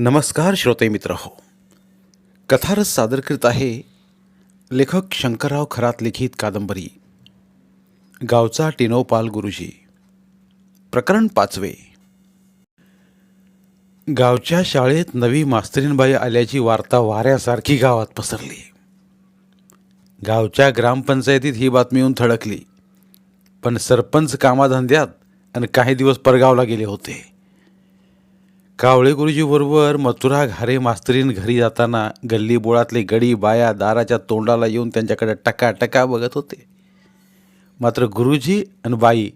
नमस्कार श्रोते मित्र हो. कथारस सादर करीत आहे लेखक शंकरराव खरात लिखित कादंबरी. गावचा टिनोपाल गुरुजी. प्रकरण पाचवे. गावच्या शाळेत नवी मास्तरीनबाई आल्याची वार्ता वाऱ्यासारखी गावात पसरली. गावच्या ग्रामपंचायतीत ही बातमी येऊन थडकली. पण सरपंच कामाधंद्यात आणि काही दिवस परगावला गेले होते. कावळे गुरुजीबरोबर मथुरा घारे मास्तरीन घरी जाताना गल्ली बोळातले गडी बाया दाराच्या तोंडाला येऊन त्यांच्याकडे टका टका बघत होते. मात्र गुरुजी आणि बाई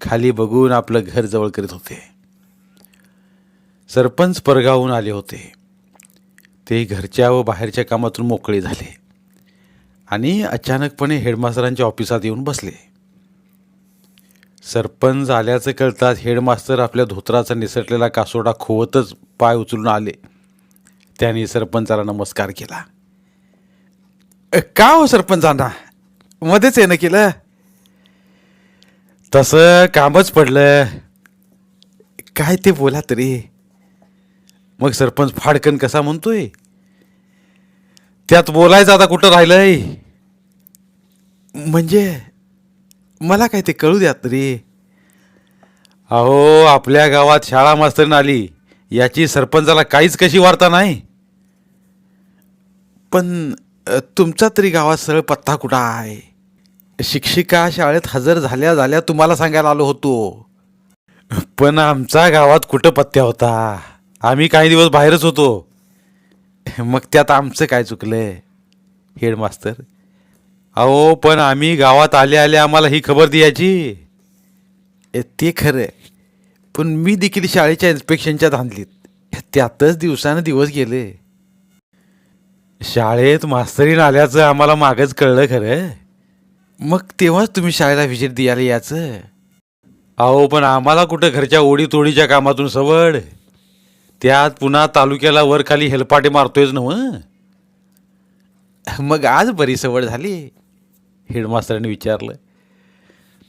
खाली बघून आपलं घर जवळ करीत होते. सरपंच परगावून आले होते. ते घरच्या व बाहेरच्या कामातून मोकळे झाले आणि अचानकपणे हेडमास्तरांच्या ऑफिसात येऊन बसले. सरपंच आल्याचं कळताच हेडमास्तर आपल्या धोत्राचा निसटलेला कासोडा खोवतच पाय उचलून आले. त्यांनी सरपंचाला नमस्कार केला. का हो सरपंचांना? मध्येच येणं केलं? तसं कामच पडलं. काय ते बोला तरी. मग सरपंच फाडकन कसा म्हणतोय? त्यात बोलायचं आता कुठं राहिलंय? म्हणजे मला काय ते कळू द्या तरी अहो आपल्या गावात शाळा मास्तरीण आली. याची सरपंचाला काहीच कशी वार्ता नाही? पण अ, तुमचा तरी गावात सरळ पत्ता कुठं आहे? शिक्षिका शाळेत हजर झाल्या झाल्या तुम्हाला सांगायला आलो होतो. पण आमचा गावात कुठं पत्त्या होता? आम्ही काही दिवस बाहेरच होतो. मग त्यात आमचं काय चुकलं हेडमास्तर? अहो पण आम्ही गावात आले आले आम्हाला ही खबर द्यायची. ते खरं पण मी देखील शाळेच्या इन्स्पेक्शनच्या धांदलीत त्यातच दिवसानं दिवस गेले. शाळेत मास्तरीन आल्याचं आम्हाला मागच कळलं खरं. मग तेव्हाच तुम्ही शाळेला व्हिजिट द्यायला याचं अहो पण आम्हाला कुठं घरच्या ओढीतोडीच्या कामातून सवड? त्यात पुन्हा तालुक्याला वर खाली हेलपाटे मारतोयच नव मग आज बरी सवड झाली. हेडमास्तरांनी विचारलं.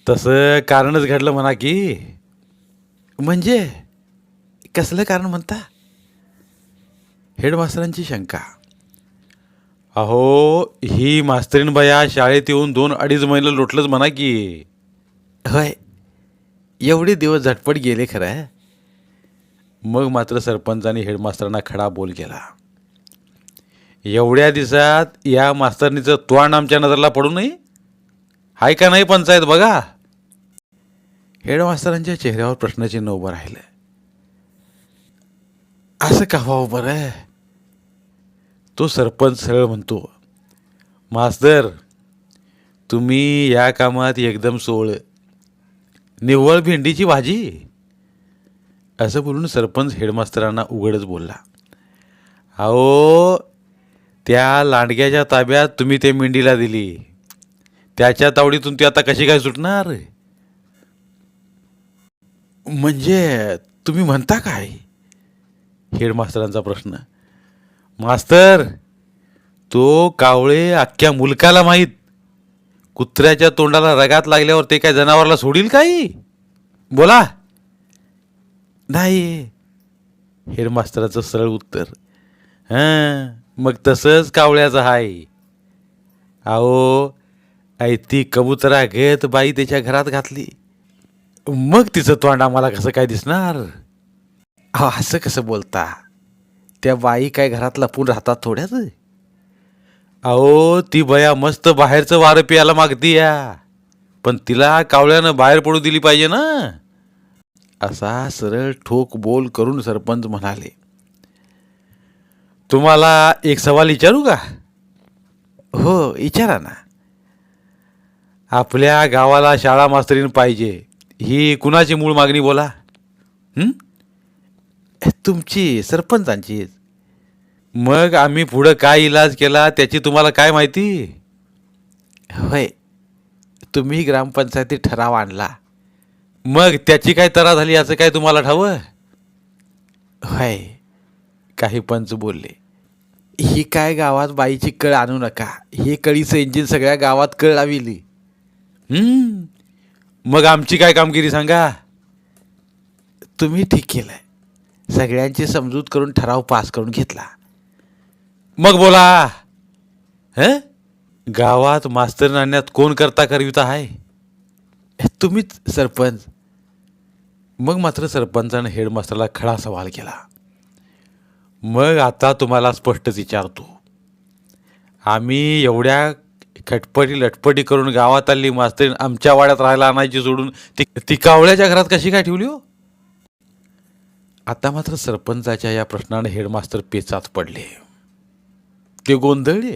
तसं कारणच घडलं म्हणा की म्हणजे कसलं कारण म्हणता? हेडमास्तरांची शंका. अहो ही मास्तरीण बाया शाळेत येऊन दोन अडीच महिने लोटलंच म्हणा की. होय. एवढे दिवस झटपट गेले खरं. मग मात्र सरपंचाने हेडमास्तरांना खडा बोल केला. एवढ्या दिवसात या मास्तरणीचं त्वाण आमच्या नजरला पडू नये? हाय का नाही पंचायत बघा. हेडमास्तरांच्या चेहऱ्यावर प्रश्नचिन्ह उभं राहिलं. असं का व्हावं बरं? तो सरपंच सरळ म्हणतो मास्तर तुम्ही या कामात एकदम सोळ. निव्वळ भेंडीची भाजी. असं बोलून सरपंच हेडमास्तरांना उघडच बोलला. अहो त्या लांडग्याच्या ताब्यात तुम्ही ते मेंढीला दिली. त्याच्या तावडीतून ती आता कशी काय सुटणार? म्हणजे तुम्ही म्हणता काय? हेडमास्तरांचा प्रश्न. मास्तर तो कावळे अख्ख्या मुलकाला माहीत. कुत्र्याच्या तोंडाला रगात लागल्यावर ते काय जनावरला सोडील काही? बोला. नाही. हेडमास्तराचं सरळ उत्तर. हां मग तसंच कावळ्याचं हाय. अहो आई ती कबुतरा घेत बाई त्याच्या घरात घातली. मग तिचं तोंड आम्हाला कसं काय दिसणार? हा असं कसं बोलता? त्या बाई काय घरात लपून राहतात थोड्याच? अहो ती बया मस्त बाहेरचं वारं प्यायला मागती या. पण तिला कावळ्यानं बाहेर पडू दिली पाहिजे ना? असा सरळ ठोक बोल करून सरपंच म्हणाले तुम्हाला एक सवाल विचारू का? हो विचारा ना. आपल्या गावाला शाळा मास्तरीन पाहिजे. ही कुणाची मूळ मागणी बोला? तुमची सरपंचांचीच मग आम्ही पुढं काय इलाज केला त्याची तुम्हाला काय माहिती? होय. तुम्ही ग्रामपंचायतीत ठराव आणला. मग त्याची काय तरा झाली याचं काय तुम्हाला ठावं? होय. काही पंच बोलले. ही काय गावात बाईची कळ आणू नका. हे कळीचं इंजिन सगळ्या गावात कळ लाविली. मग आमची काय कामगिरी सांगा? तुम्ही ठीक केलंय. सगळ्यांची समजूत करून ठराव पास करून घेतला. मग बोला. ह? गावात मास्तर नाण्यात कोण करता करविता आहे तुम्हीच सरपंच. मग मात्र सरपंचानं हेडमास्टरला खडा सवाल केला. मग आता तुम्हाला स्पष्टच विचारतो. आम्ही एवढ्या खटपटी लटपटी करून गावात आली मास्तरीन आमच्या वाड्यात राहायला आणायची सोडून. ती ती कावळ्याच्या घरात कशी काय ठेवली हो? आता मात्र सरपंचाच्या या प्रश्नाने हेडमास्तर पेचात पडले. ते गोंधळले.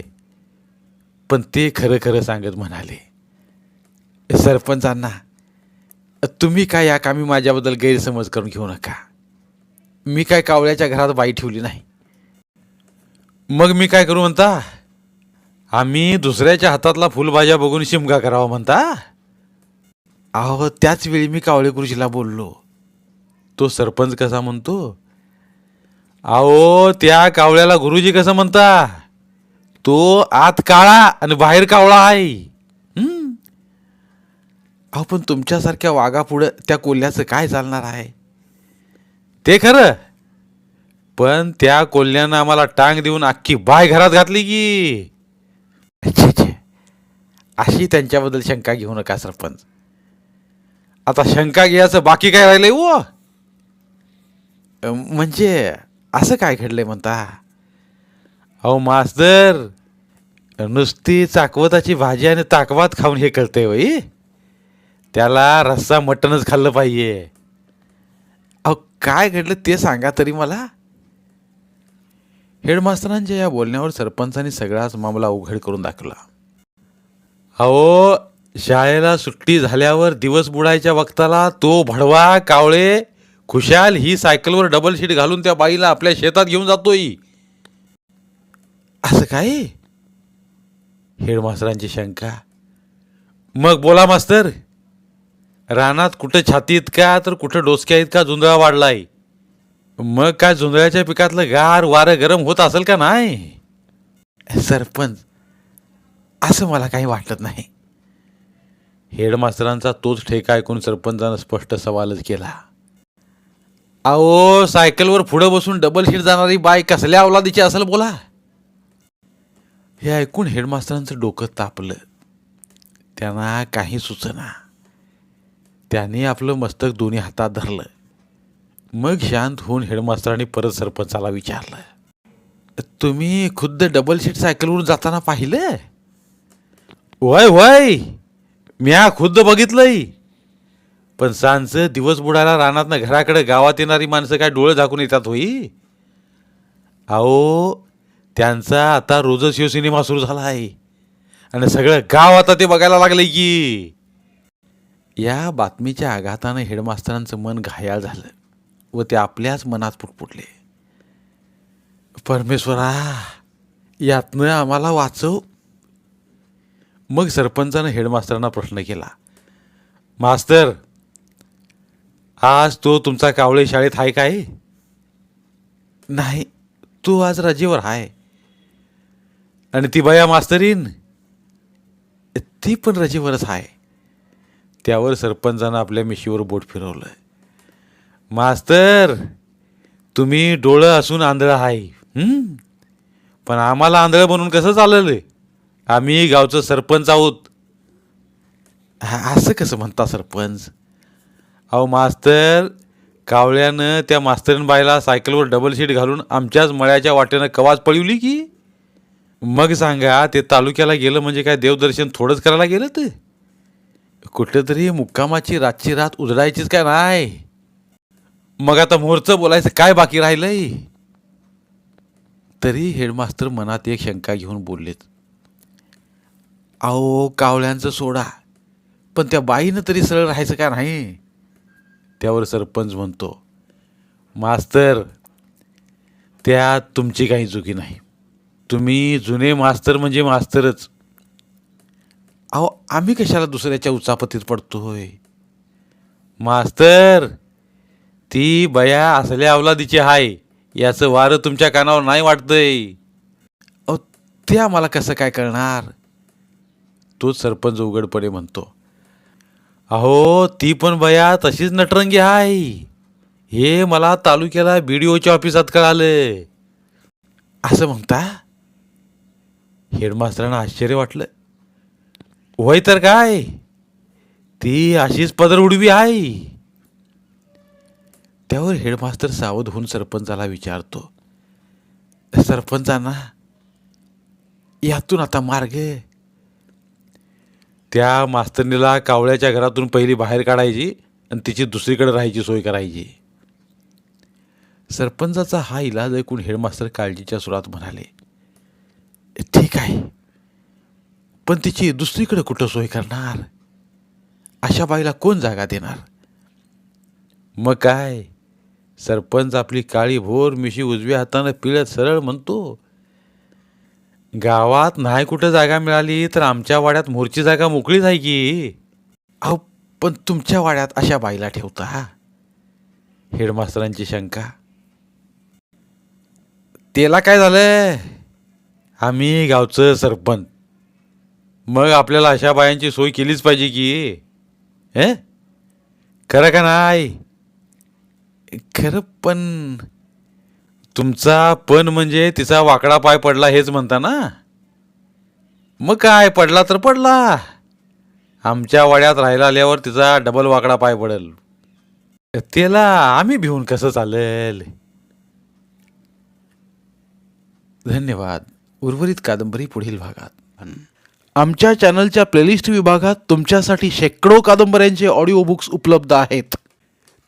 पण ते खरं खरं सांगत म्हणाले सरपंचांना तुम्ही काय या कामी माझ्याबद्दल गैरसमज करून घेऊ नका. मी काय कावळ्याच्या घरात बाई ठेवली नाही. मग मी काय करू म्हणता? आम्ही दुसऱ्याच्या हातातला फुलभाज्या बघून शिमगा करावा म्हणता? अहो त्याच वेळी मी कावळे गुरुजीला बोललो. तो सरपंच कसा म्हणतो? अहो त्या कावळ्याला गुरुजी कसं म्हणता? तो आत काळा आणि बाहेर कावळा आहे. अहो पण तुमच्यासारख्या वाघापुढं त्या कोल्ह्याचं काय चालणार आहे? ते खरं. पण त्या कोल्ह्यानं आम्हाला टांग देऊन अख्खी बाय घरात घातली की? अशी त्यांच्याबद्दल शंका घेऊ नका सरपंच. आता शंका घ्यायचं बाकी काय राहिलंय व म्हणजे असं काय घडलंय म्हणता? अहो मास्तर नुसती चाकवताची भाजी आणि ताकवात खाऊन हे करते वई त्याला रस्सा मटणच खाल्लं पाहिजे. अहो काय घडलं ते सांगा तरी मला. हेडमास्तरांच्या या बोलण्यावर सरपंचांनी सगळाच मामला उघड करून दाखवला. अहो शाळेला सुट्टी झाल्यावर दिवस बुडायच्या वक्ताला तो भडवा कावळे खुशाल ही सायकलवर डबल शीट घालून त्या बाईला आपल्या शेतात घेऊन जातोय. असं काय? हेडमास्तरांची शंका. मग बोला मास्तर. रानात कुठं छातीत का तर कुठं डोसक्या इतका झुंजळा वाढलाय. मग काय झुंजळ्याच्या पिकातलं गार वारं गरम होत असेल का नाही? सरपंच असं मला काही वाटत नाही. हेडमास्तरांचा तोच ठेका ऐकून सरपंचानं स्पष्ट सवालच केला. अहो सायकलवर पुढं बसून डबल सीट जाणारी बाय कसल्या अवलादीची असेल बोला. हे ऐकून हेडमास्तरांचं डोकं तापलं. त्यांना काही सुचना. त्याने आपलं मस्तक दोन्ही हातात धरलं. मग शांत होऊन हेडमास्तरांनी परत सरपंचाला विचारलं. तुम्ही खुद्द डबल सीट सायकलवरून जाताना पाहिलं? वय वय. हा खुद्द बघितलंय. पण सांजचं दिवस बुडायला रानातनं घराकडे गावात येणारी माणसं काय डोळे झाकून येतात होई? अहो त्यांचा आता रोजच शिवसिनेमा सुरू झाला आहे आणि सगळं गाव आता ते बघायला लागलंय की. या बातमीच्या आघातानं हेडमास्तरांचं मन घायाळ झालं व ते आपल्याच मनात पुटपुटले. परमेश्वरा यातनं आम्हाला वाचव. मग सरपंचानं हेडमास्तरांना प्रश्न केला मास्तर आज तो तुमचा कावळे शाळेत आहे काय? नाही तू आज रजेवर आहे. आणि ती बया मास्तरीन? ती पण रजेवरच आहे. त्यावर सरपंचानं आपल्या मिशीवर बोट फिरवलं मास्तर तुम्ही डोळं असून आंधळं आहे. पण आम्हाला आंधळं बनून कसं चाललं आम्ही गावचं सरपंच आहोत. हा, असं कसं म्हणता सरपंच? अहो मास्तर कावळ्यानं त्या मास्तरीन बाईला सायकलवर डबल सीट घालून आमच्याच मळ्याच्या वाटेनं कवाच पळवली की? मग सांगा ते तालुक्याला गेलं म्हणजे काय देवदर्शन थोडंच करायला गेलं ते कुठेतरी मुक्कामाची रातची रात उजडायचीच काय नाही? मग आता मोरचं बोलायचं काय बाकी राहिलंय? तरी हेडमास्तर मनात एक शंका घेऊन बोललेत. अहो कावळ्यांचं सोडा. पण त्या बाईनं तरी सरळ राहायचं का नाही? त्यावर सरपंच म्हणतो मास्तर त्यात तुमची काही चुकी नाही. तुम्ही जुने मास्तर म्हणजे मास्तरच. अहो आम्ही कशाला दुसऱ्याच्या उचापतीत पडतोय? मास्तर ती बया असल्या अवलादीची आहे याचं वारं तुमच्या कानावर नाही वाटतंय. अहो ते आम्हाला कसं काय कळणार? तोच सरपंच उघडपणे म्हणतो अहो ती पण बया तशीच नटरंगी आहे हे मला तालुक्याला बी डी ओच्या ऑफिसात कळालं. असं म्हणता? हेडमास्तरांना आश्चर्य वाटलं. वय तर काय? ती अशीच पदर उडवी आहे त्यावर हेडमास्तर सावध होऊन सरपंचाला विचारतो सरपंचांना यातून आता मार्ग त्या मास्तरनीला कावळ्याच्या घरातून पहिली बाहेर काढायची आणि तिची दुसरीकडे राहायची सोय करायची. सरपंचाचा हा इलाज ऐकून हेडमास्तर काळजीच्या सुरात म्हणाले ठीक आहे पण तिची दुसरीकडे कुठं सोय करणार? अशा बाईला कोण जागा देणार? मग काय सरपंच आपली काळी भोर मिशी उजव्या हातानं पिळत सरळ म्हणतो गावात नाही कुठं जागा मिळाली तर आमच्या वाड्यात मोरची जागा मोकळीच आहे की? अहो पण तुमच्या वाड्यात अशा बाईला ठेवता? हेडमास्तरांची शंका. त्याला काय झालं आम्ही गावचं सरपंच. मग आपल्याला अशा बायांची सोय केलीच पाहिजे की? हे? खरं का नाही? खरं पण तुमचा पण म्हणजे तिचा वाकडा पाय पडला हेच म्हणता ना? मग काय पडला तर पडला. आमच्या वाड्यात राहायला आल्यावर तिचा डबल वाकडा पाय पडेल. त्याला आम्ही भिवून कसं चालेल? धन्यवाद. उर्वरित कादंबरी पुढील भागात. आमच्या चॅनलच्या प्लेलिस्ट विभागात तुमच्यासाठी शेकडो कादंबऱ्यांचे ऑडिओ बुक्स उपलब्ध आहेत.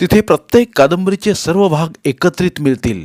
तिथे प्रत्येक कादंबरीचे सर्व भाग एकत्रित मिळतील.